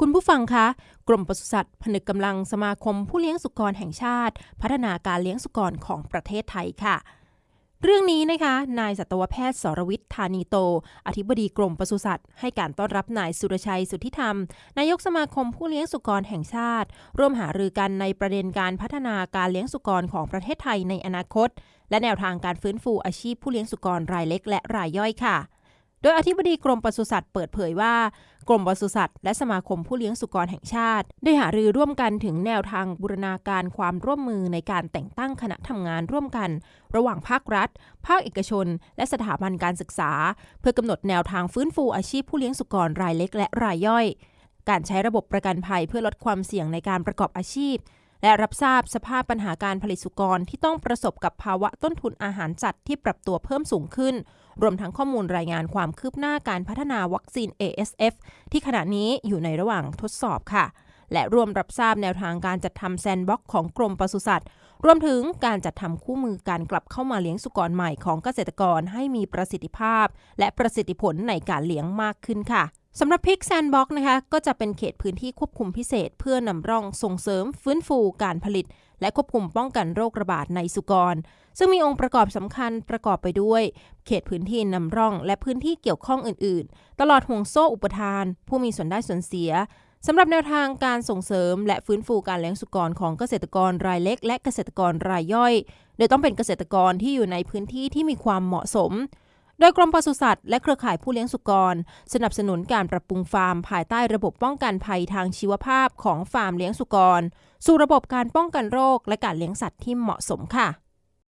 คุณผู้ฟังคะ กรมปศุสัตว์ผนึกกำลังสมาคมผู้เลี้ยงสุกรแห่งชาติ พัฒนาการเลี้ยงสุกรของประเทศไทยค่ะ เรื่องนี้นะคะ นายสัตวแพทย์สรวิทย์ธานีโต อธิบดีกรมปศุสัตว์ให้การต้อนรับนายสุรชัยสุทธิธรรม นายกสมาคมผู้เลี้ยงสุกรแห่งชาติ ร่วมหารือกันในประเด็นการพัฒนาการเลี้ยงสุกรของประเทศไทยในอนาคต และแนวทางการฟื้นฟูอาชีพผู้เลี้ยงสุกรรายเล็ก และรายย่อยค่ะโดยอธิบดีกรมปศุสัตว์เปิดเผยว่า กรมปศุสัตว์และสมาคมผู้เลี้ยงสุกรแห่งชาติ ได้หารือร่วมกันถึงแนวทางบูรณาการความร่วมมือในการแต่งตั้งคณะทำงานร่วมกัน ระหว่างภาครัฐ ภาคเอกชน และสถาบันการศึกษา เพื่อกำหนดแนวทางฟื้นฟูอาชีพผู้เลี้ยงสุกรรายเล็กและรายย่อย การใช้ระบบประกันภัยเพื่อลดความเสี่ยงในการประกอบอาชีพ และรับทราบสภาพปัญหาการผลิตสุกรที่ต้องประสบกับภาวะต้นทุนอาหารสัตว์ที่ปรับตัวเพิ่มสูงขึ้น รวมทั้งข้อมูลรายงานความคืบหน้าการพัฒนาวัคซีน ASF ที่ขณะนี้อยู่ในระหว่างทดสอบค่ะ และรวมรับทราบแนวทางการจัดทำแซนด์บ็อกซ์ของกรมปศุสัตว์รวมถึงการจัดทำคู่มือการกลับเข้ามาเลี้ยงสุกรใหม่ของเกษตรกรให้มีประสิทธิภาพ และประสิทธิผลในการเลี้ยงมากขึ้นค่ะ สำหรับพิกแซนบ็อกนะคะก็จะเป็นเขตพื้นที่ควบคุมพิเศษ เพื่อนำร่องส่งเสริมฟื้นฟูการผลิต และควบคุมป้องกันโรคระบาดในสุกร ซึ่งมีองค์ประกอบสำคัญประกอบไปด้วย เขตพื้นที่นำร่องและพื้นที่เกี่ยวข้องอื่น ๆ ตลอดห่วงโซ่อุปทาน ผู้มีส่วนได้ส่วนเสียสำหรับแนวทางการส่งเสริม และฟื้นฟูการเลี้ยงสุกรของเกษตรกรรายเล็ก และเกษตรกรรายย่อย โดยต้องเป็นเกษตรกรที่อยู่ในพื้นที่ที่มีความเหมาะสม โดยกรมปศุสัตว์และเครือข่ายผู้เลี้ยงสุกร สนับสนุนการปรับปรุงฟาร์ม ภายใต้ระบบป้องกันภัยทางชีวภาพของฟาร์มเลี้ยงสุกร สู่ระบบการป้องกันโรคและการเลี้ยงสัตว์ที่เหมาะสมค่ะ